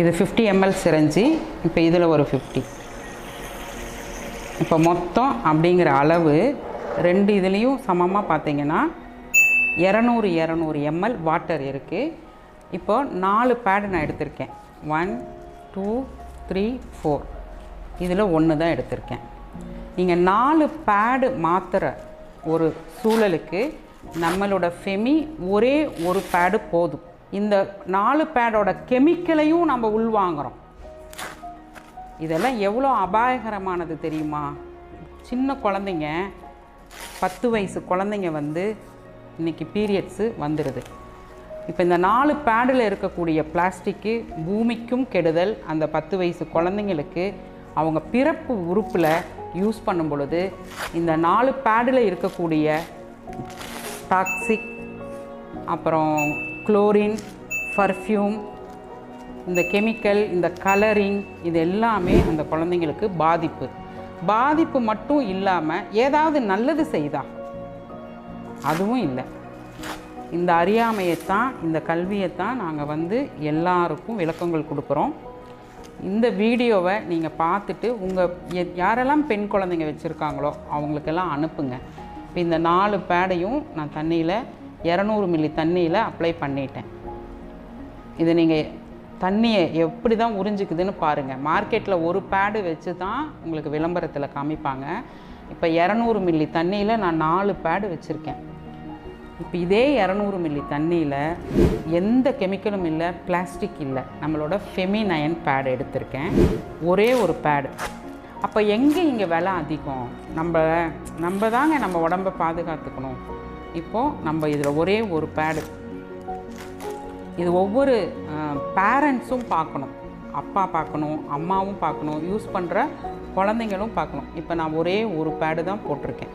இது fifty ML syringe. இப்போ இதில் ஒரு ஃபிஃப்டி இப்போ மொத்தம் அப்படிங்கிற அளவு ரெண்டு இதுலேயும் சமமாக பார்த்தீங்கன்னா இரநூறு இரநூறு எம்எல் வாட்டர் இருக்குது இப்போ நாலு பேடு நான் எடுத்திருக்கேன். ஒன் டூ த்ரீ ஃபோர் இதில் ஒன்று தான் எடுத்திருக்கேன். நீங்கள் நாலு பேடு மாத்திர ஒரு சூழலுக்கு நம்மளோட ஃபெமி ஒரே ஒரு பேடு போதும். இந்த நாலு பேடோட கெமிக்கலையும் நம்ம உள்வாங்குறோம். இதெல்லாம் எவ்வளோ அபாயகரமானது தெரியுமா? சின்ன குழந்தைங்க பத்து வயசு குழந்தைங்க வந்து இன்னைக்கு பீரியட்ஸு வந்துடுது இப்போ இந்த நாலு பேடில் இருக்கக்கூடிய பிளாஸ்டிக்கு பூமிக்கும் கெடுதல். அந்த பத்து வயசு குழந்தைங்களுக்கு அவங்க பிறப்பு உறுப்பில் யூஸ் பண்ணும் பொழுது இந்த நாலு பேடில் இருக்கக்கூடிய டாக்ஸிக் அப்புறம் குளோரின் பர்ஃப்யூம் இந்த கெமிக்கல் இந்த கலரிங் இது எல்லாமே அந்த குழந்தைங்களுக்கு பாதிப்பு. பாதிப்பு மட்டும் இல்லாமல் ஏதாவது நல்லது செய்தா? அதுவும் இல்லை. இந்த அறியாமையைத்தான் இந்த கல்வியைத்தான் நாங்கள் வந்து எல்லாருக்கும் விளக்கங்கள் கொடுக்குறோம். இந்த வீடியோவை நீங்கள் பார்த்துட்டு உங்கள் யாரெல்லாம் பெண் குழந்தைங்க வச்சுருக்காங்களோ அவங்களுக்கெல்லாம் அனுப்புங்க. இப்போ இந்த நாலு பேடையும் நான் தண்ணியில் இரநூறு மில்லி தண்ணியில் அப்ளை பண்ணிட்டேன். இது நீங்கள் தண்ணியை எப்படி தான் உறிஞ்சிக்குதுன்னு பாருங்கள் மார்க்கெட்டில் ஒரு பேடு வச்சு தான் உங்களுக்கு விளம்பரத்தில் காமிப்பாங்க. இப்போ இரநூறு மில்லி தண்ணியில் நான் நாலு பேடு வச்சுருக்கேன். இப்போ இதே இரநூறு மில்லி தண்ணியில் எந்த கெமிக்கலும் இல்லை பிளாஸ்டிக் இல்லை நம்மளோட ஃபெமினயன் பேட் எடுத்திருக்கேன். ஒரே ஒரு பேடு அப்போ எங்கே இங்கே விலை அதிகம்? நம்ம நம்ம தாங்க நம்ம உடம்பை பாதுகாத்துக்கணும். இப்போது நம்ம இதில் ஒரே ஒரு பேடு இது ஒவ்வொரு பேரண்ட்ஸும் பார்க்கணும். அப்பா பார்க்கணும் அம்மாவும் பார்க்கணும் யூஸ் பண்ணுற குழந்தைங்களும் பார்க்கணும். இப்போ நான் ஒரே ஒரு பேடு தான் போட்டிருக்கேன்.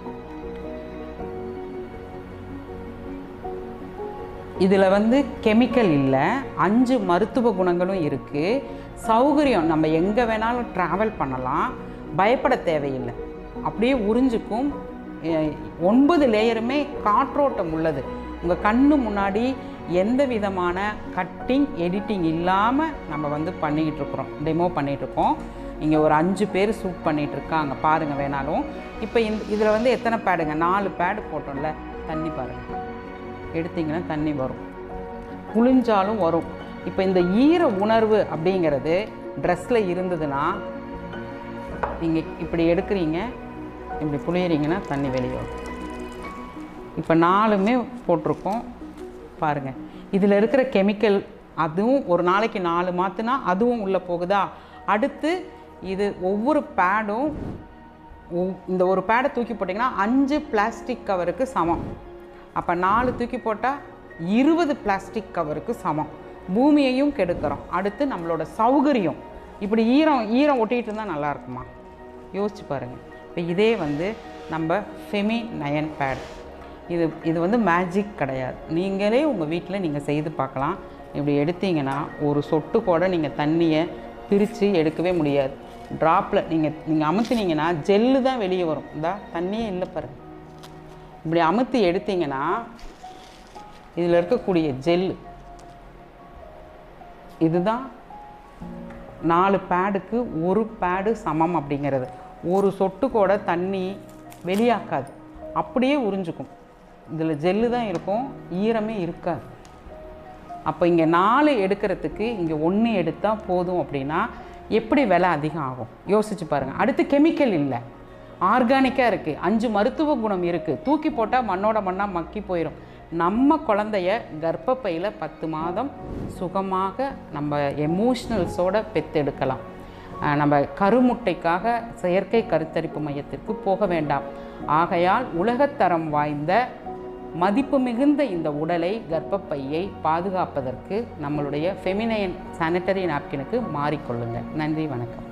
இதில் வந்து கெமிக்கல் இல்லை அஞ்சு மருத்துவ குணங்களும் இருக்குது சௌகரியம் நம்ம எங்கே வேணாலும் ட்ராவல் பண்ணலாம். பயப்பட தேவையில்லை. அப்படியே உறிஞ்சுக்கும் ஒன்பது லேயருமே காற்றோட்டம் உள்ளது. உங்கள் கண்ணு முன்னாடி எந்த விதமான கட்டிங் எடிட்டிங் இல்லாமல் நம்ம வந்து பண்ணிக்கிட்டு இருக்கிறோம். டெமோ பண்ணிகிட்ருக்கோம் இங்கே ஒரு அஞ்சு பேர் ஷூட் பண்ணிகிட்டு இருக்காங்க. பாருங்கள் வேணாலும். இப்போ இந்த இதில் வந்து எத்தனை பேடுங்க நாலு பேடு போட்டோம்ல. தண்ணி பாருங்கள் எடுத்தீங்கன்னா தண்ணி வரும். குளிஞ்சாலும் வரும். இப்போ இந்த ஈர உணர்வு அப்படிங்கிறது ட்ரெஸ்ஸில் இருந்ததுன்னா நீங்கள் இப்படி எடுக்கிறீங்க. இப்படி புளியறீங்கன்னா தண்ணி வெளியே வரும். இப்போ நாலுமே போட்டிருக்கோம். பாருங்கள் இதில் இருக்கிற கெமிக்கல் அதுவும் ஒரு நாளைக்கு நாலு மாற்றுனா அதுவும் உள்ளே போகுதா? அடுத்து இது ஒவ்வொரு பேடும் இந்த ஒரு பேடை தூக்கி போட்டிங்கன்னா அஞ்சு பிளாஸ்டிக் கவருக்கு சமம். அப்போ நாலு தூக்கி போட்டால் இருபது பிளாஸ்டிக் கவருக்கு சமம். பூமியையும் கெடுக்கிறோம். அடுத்து நம்மளோட சௌகரியம். இப்படி ஈரம் ஈரம் ஒட்டிகிட்டு இருந்தால் நல்லா இருக்குமா? யோசிச்சு பாருங்கள் இப்போ இதே வந்து நம்ம ஃபெமி நயன் பேட் இது இது வந்து மேஜிக் கிடையாது. நீங்களே உங்கள் வீட்டில் நீங்கள் செய்து பார்க்கலாம். இப்படி எடுத்தீங்கன்னா ஒரு சொட்டு கூட நீங்கள் தண்ணியை பிரித்து எடுக்கவே முடியாது. ட்ராப்பில் நீங்கள் நீங்கள் அமுத்துனீங்கன்னா ஜெல்லு தான் வெளியே வரும். இந்தா தண்ணியே இல்லை பாருங்கள் இப்படி அமுத்து எடுத்தீங்கன்னா இதில் இருக்கக்கூடிய ஜெல்லு. இதுதான் நாலு பேடுக்கு ஒரு பேடு சமம் அப்படிங்கிறது. ஒரு சொட்டு கூட தண்ணி வெளியாக்காது. அப்படியே உறிஞ்சுக்கும். இதில் ஜெல்லு தான் இருக்கும் ஈரமே இருக்காது. அப்போ இங்கே நாலு எடுக்கிறதுக்கு இங்கே ஒன்று எடுத்தால் போதும் அப்படின்னா எப்படி விலை அதிகம் ஆகும் யோசிச்சு பாருங்கள் அடுத்து கெமிக்கல் இல்லை. ஆர்கானிக்காக இருக்குது அஞ்சு மருத்துவ குணம் இருக்குது தூக்கி போட்டால் மண்ணோட மண்ணாக மக்கி போயிடும் நம்ம குழந்தைய கர்ப்பப்பையில் பத்து மாதம் சுகமாக நம்ம எமோஷ்னல்ஸோட பெற்றெடுக்கலாம் நம்ம கருமுட்டைக்காக செயற்கை கருத்தரிப்பு மையத்திற்கு போக வேண்டாம். ஆகையால் உலகத்தரம் வாய்ந்த மதிப்பு மிகுந்த இந்த உடலை கர்ப்பப்பையை பாதுகாப்பதற்கு நம்மளுடைய ஃபெமினைன் சானிட்டரி நாப்கினுக்கு மாறிக்கொள்ளுங்கள். நன்றி வணக்கம்.